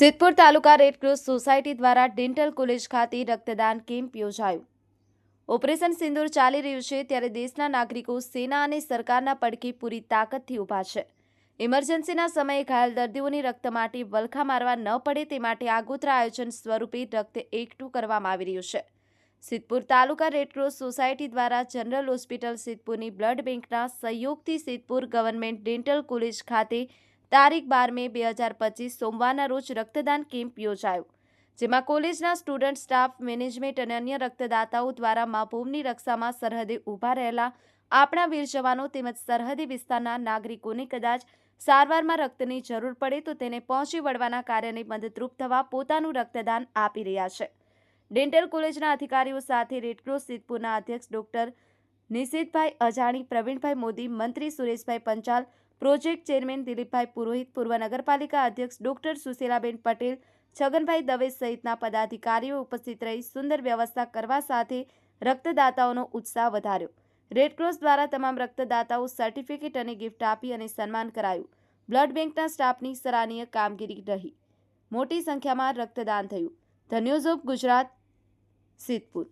Sidhpur taluka red cross society દ્વારા dental college ખાતે રક્તદાન કેમ્પ યોજાયો. ઓપરેશન સિંદૂર ચાલી રહ્યું છે ત્યારે દેશના નાગરિકો સેના અને સરકારના પડકી પૂરી તાકાતથી ઊભા છે. ઇમરજન્સીના સમયે ઘાયલ દર્દીઓની રક્ત માટે વલખા મારવા ન પડે તે માટે આગોતરા આયોજન સ્વરૂપે રક્ત એકઠું કરવામાં આવી રહ્યું છે. Siddhpur taluka Red Cross society દ્વારા જનરલ હોસ્પિટલ સિદ્ધપુરની બ્લડ બેંકના સહયોગથી સિદ્ધપુર ગવર્મેન્ટ ડેન્ટલ કોલેજ ખાતે તારીખ બાર મે બે હજાર પચીસ સોમવારના રોજ રક્તદાન કેમ્પ યોજાયો, જેમાં કોલેજના સ્ટુડન્ટ સ્ટાફ, મેનેજમેન્ટ અને અન્ય રક્તદાતાઓ દ્વારા મા ભૂમની રક્ષામાં સરહદે ઊભા રહેલા આપણા વીર જવાનો તેમજ સરહદી વિસ્તારના નાગરિકોને કદાચ સારવારમાં રક્તની જરૂર પડે તો તેને પહોંચી વળવાના કાર્યને મદદરૂપ થવા પોતાનું રક્તદાન આપી રહ્યા છે. ડેન્ટલ કોલેજના અધિકારીઓ સાથે રેડક્રોસ સિદ્ધપુરના અધ્યક્ષ ડોક્ટર નિશિતભાઈ અજાણી, પ્રવીણભાઈ મોદી, મંત્રી સુરેશભાઈ પંચાલ પ્રોજેક્ટ ચેરમેન દિલીપભાઈ પુરોહિત, પૂર્વ નગરપાલિકા અધ્યક્ષ ડોક્ટર સુશીલાબેન પટેલ, છગનભાઈ દવે સહિતના પદાધિકારીઓ ઉપસ્થિત રહી સુંદર વ્યવસ્થા કરવા સાથે રક્તદાતાઓનો ઉત્સાહ વધાર્યો. રેડક્રોસ દ્વારા તમામ રક્તદાતાઓ સર્ટિફિકેટ અને ગિફ્ટ આપી અને સન્માન કરાયું. બ્લડ બેંકના સ્ટાફની સરાહનીય કામગીરી રહી. મોટી સંખ્યામાં રક્તદાન થયું. The news of Gujarat, Siddhpur.